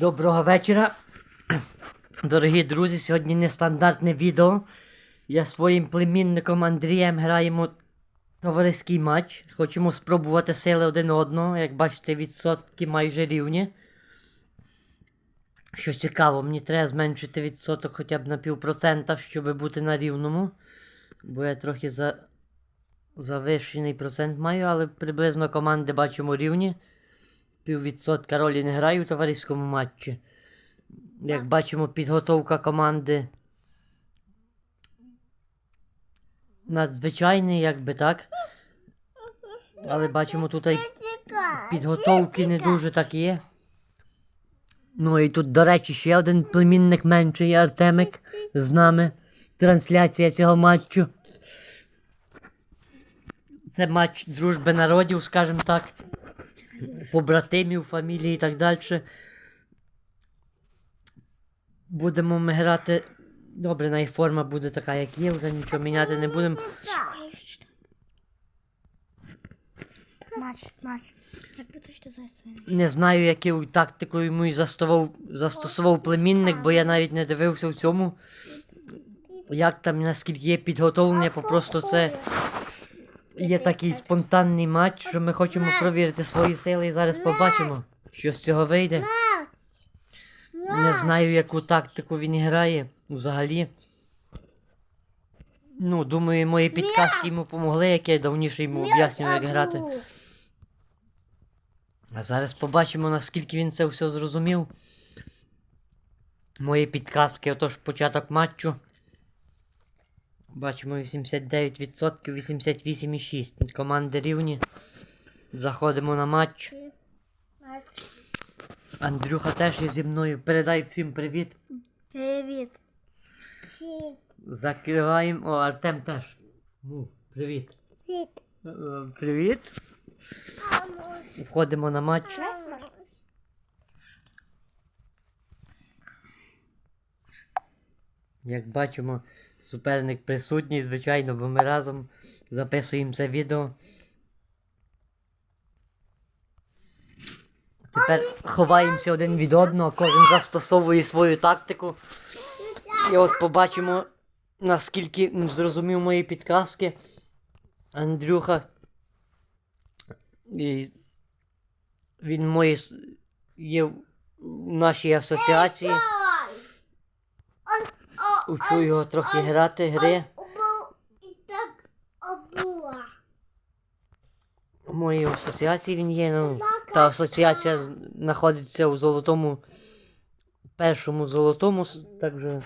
Доброго вечора. Дорогі друзі, сьогодні нестандартне відео. Я своїм племінником Андрієм граємо товариський матч. Хочемо спробувати сили один одного. Як бачите, відсотки майже рівні. Що цікаво, мені треба зменшити відсоток хоча б на півпроцента, щоб бути на рівному. Бо я трохи за... завищений процент маю, але приблизно команди бачимо рівні піввідсотка ролі не граю у товариському матчі. Як бачимо, підготовка команди надзвичайний, як би так. Але бачимо, тут і підготовки не дуже так є. Ну і тут, до речі, ще один племінник менший Артемик з нами. Трансляція цього матчу. Це матч дружби народів, скажімо так побратимів, фамілії і так далі. Будемо ми грати. Добре, най форма буде така, як є, вже нічого міняти не будемо. Матч, матч. Не знаю, яку тактику йому і застосував, застосував племінник, бо я навіть не дивився в цьому. Як там, наскільки є підготовлення, просто це є такий спонтанний матч, що ми хочемо провірити свої сили і зараз побачимо, що з цього вийде. Не знаю, яку тактику він грає взагалі. Ну, думаю, мої підказки йому помогли, як я давніше йому об'яснював, як грати. А зараз побачимо, наскільки він це все зрозумів. Мої підказки, отож початок матчу. Бачимо 89%, 88,6. Команди рівні. Заходимо на матч. Андрюха теж є зі мною. Передай всім привіт. Привіт. Закриваємо. О, Артем теж. Ну, привіт. Е, Привіт. Входимо на матч. Як бачимо, суперник присутній, звичайно, бо ми разом записуємо це відео. Тепер ховаємося один від одного, кожен застосовує свою тактику. І от побачимо, наскільки зрозумів мої підказки. Андрюха. І він мої є в нашій асоціації. Учу його трохи грати, гри. В моїй асоціації він є. Ну, та асоціація знаходиться у золотому, першому золотому, так же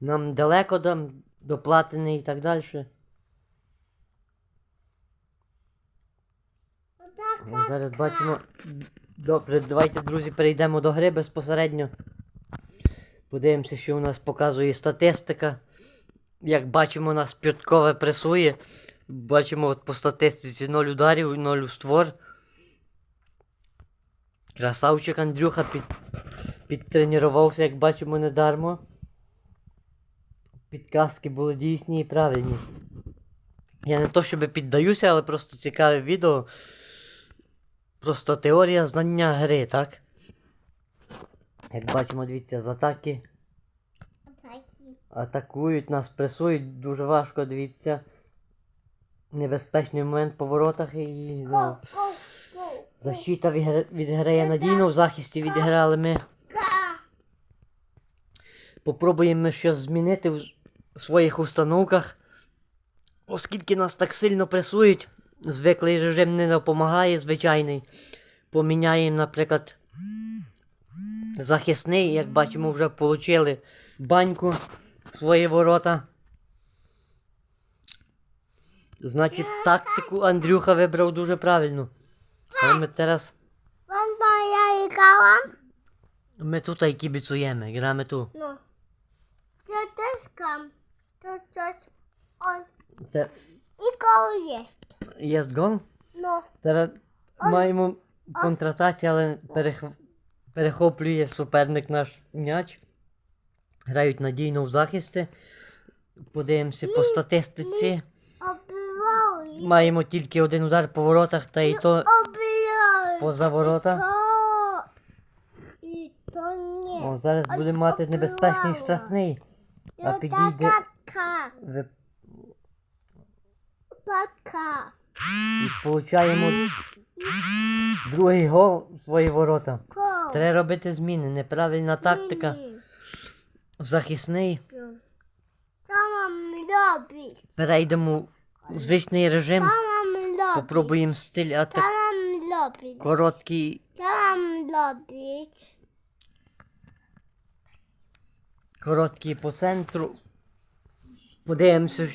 нам далеко там, до платини і так далі. Зараз бачимо. Добре, давайте, друзі, перейдемо до гри безпосередньо. Подивимося, що у нас показує статистика. Як бачимо, нас П'яткове пресує. Бачимо от по статистиці 0 ударів, 0 у створ. Красавчик Андрюха під, підтренувався, як бачимо, недармо. Підказки були дійсні і правильні. Я не то щоб піддаюся, але просто цікаве відео. Просто теорія знання гри, так? Як бачимо, дивіться, з атаки атакують, нас пресують, дуже важко, дивіться. Небезпечний момент по воротах і ну, защита відграє надійно, в захисті відіграли ми. Попробуємо щось змінити в своїх установках. Оскільки нас так сильно пресують, звиклий режим не допомагає, звичайний. Поміняємо, наприклад, захисний, як бачимо, вже отримали баньку в свої ворота. Значить, тактику Андрюха вибрав дуже правильно. Але ми зараз ми тут і кібіцуємо, граємо тут. Ну. Це теж. Це щось. Те, І кол є. є гол. Ну. Зараз маємо контратацію, але перех... перехоплює суперник наш м'яч. Грають надійно в захисті. Подивимося по статистиці. Маємо тільки один удар по воротах, та і то поза ворота. О, зараз буде мати небезпечний штрафний. А підійде. І получаємо другий гол в свої ворота. Треба робити зміни. Неправильна тактика. Захисний. Перейдемо в звичний режим. Попробуємо стиль Що атак. вам робить? Короткий, короткий по центру. Подивимося,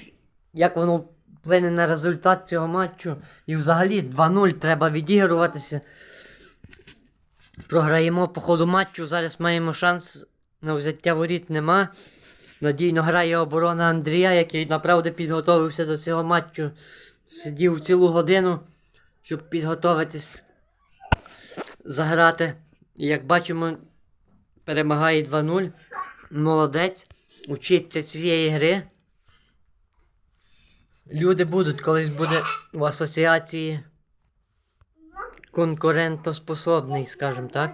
як воно вплине на результат цього матчу. І взагалі 2-0 треба відігруватися. Програємо по ходу матчу. Зараз маємо шанс на взяття воріт нема. Надійно грає оборона Андрія, який направду підготовився до цього матчу. Сидів цілу годину, щоб підготуватись заграти. І як бачимо, перемагає 2-0. Молодець. Учиться цієї гри. Люди будуть, колись буде в асоціації конкурентоспособний, скажімо так.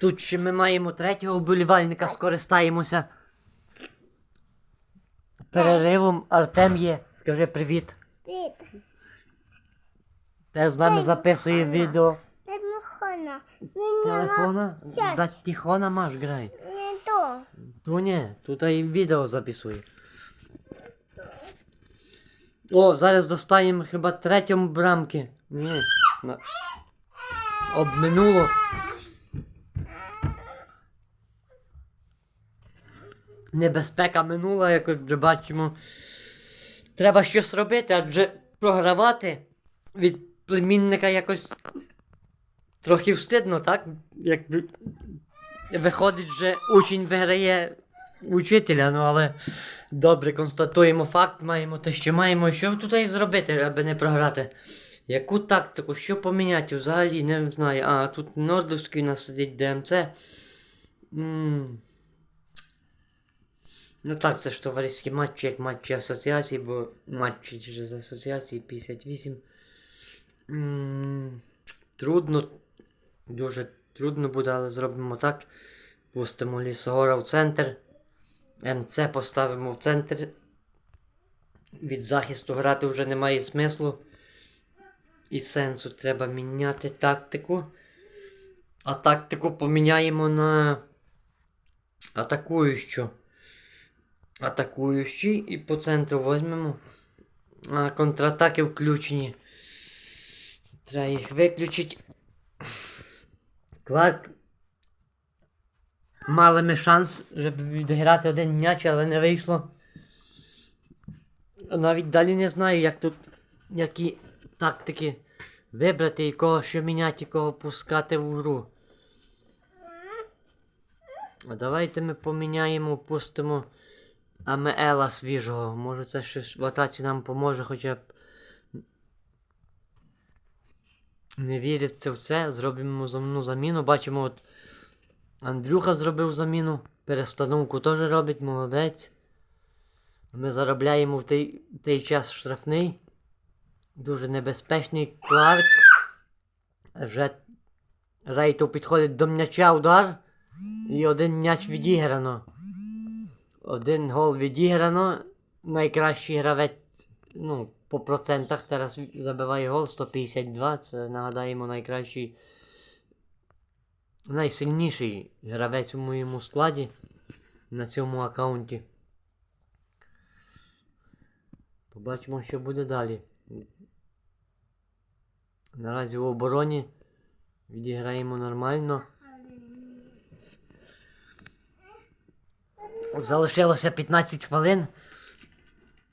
Тут ще ми маємо третього вболівальника, скористаємося. Переривом Артем є. Скажи привіт. Під. Теж з нами записує відео. Телефона. Телефона? Да тихона маш грай. не то. Ну ні, тут і відео записує. О, зараз достанемо хіба третьому брамки. Ні. На... Обминуло. Небезпека минула, як вже бачимо. Треба щось робити, адже програвати від племінника якось трохи встидно, так? Якби Виходить, що учень виграє учителя, ну але добре, констатуємо факт, маємо те, що маємо. Що тут зробити, аби не програти? Яку тактику, що поміняти? Взагалі не знаю. А, тут Нордовський у нас сидить ДМЦ. м Ну так, це ж товариські матчі, як матчі асоціації, бо матчі через асоціації 58. м Трудно, дуже трудно буде, але зробимо так. Пустимо лісогора в центр. МЦ поставимо в центр. Від захисту грати вже немає смислу. І сенсу треба міняти тактику. А тактику поміняємо на атакуючу. Атакуючий і по центру візьмемо. А контратаки включені. Треба їх виключити. Кларк. Мали ми шанс, щоб відіграти один м'яч, але не вийшло. Навіть далі не знаю, як тут які тактики вибрати, і кого що міняти, і кого пускати в гру. А давайте ми поміняємо, пустимо Амеела свіжого. Може це щось в атаці нам поможе хоча б. Не віриться в це, зробимо замну заміну. Бачимо, от Андрюха зробив заміну. Перестановку теж робить, молодець. Ми заробляємо в той, той час штрафний. Дуже небезпечний Кларк. Вже Рейту підходить до м'яча удар. І один м'яч відіграно. Один гол відіграно. Найкращий гравець, ну, по процентах зараз забиває гол 152. Це нагадаємо найкращий. Найсильніший гравець у моєму складі на цьому аккаунті. Побачимо, що буде далі. Наразі в обороні відіграємо нормально. Залишилося 15 хвилин.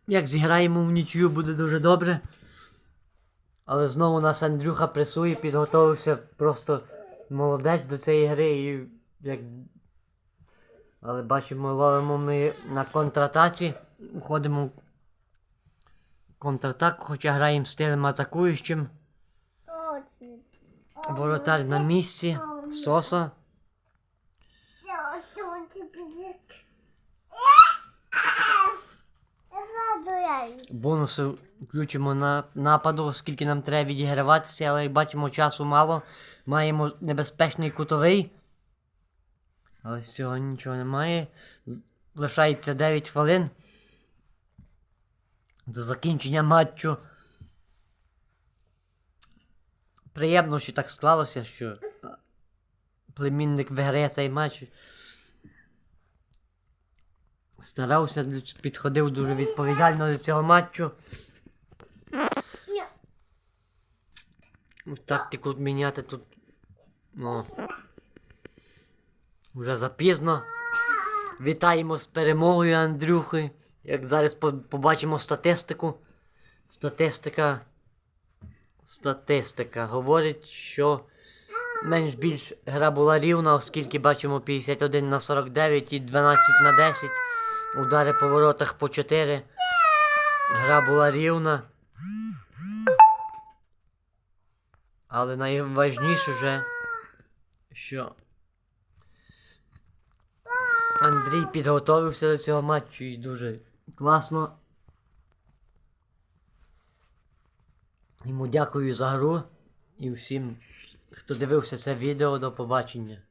Як зіграємо в нічию, буде дуже добре. Але знову нас Андрюха пресує, підготовився просто молодець до цієї гри. І як... Але бачимо, ловимо ми на контратаці. Уходимо в контратаку, хоча граємо стилем атакуючим. Воротар на місці. Соса. Що, що тобі? Я Ай. Бонуси включимо на нападу, оскільки нам треба відіграватися, але бачимо, часу мало. Маємо небезпечний кутовий. Але цього нічого немає. Лишається 9 хвилин. До закінчення матчу. Приємно, що так склалося, що племінник виграє цей матч. Старався, підходив дуже відповідально до цього матчу. Тактику міняти тут. Ну. Вже запізно. Вітаємо з перемогою Андрюхи. Як зараз побачимо статистику. Статистика. Статистика говорить, що менш більш гра була рівна, оскільки бачимо 51 на 49 і 12 на 10. Удари по воротах по 4. Гра була рівна. Але найважніше вже, що Андрій підготовився до цього матчу і дуже класно. Йому дякую за гру і всім, хто дивився це відео, до побачення.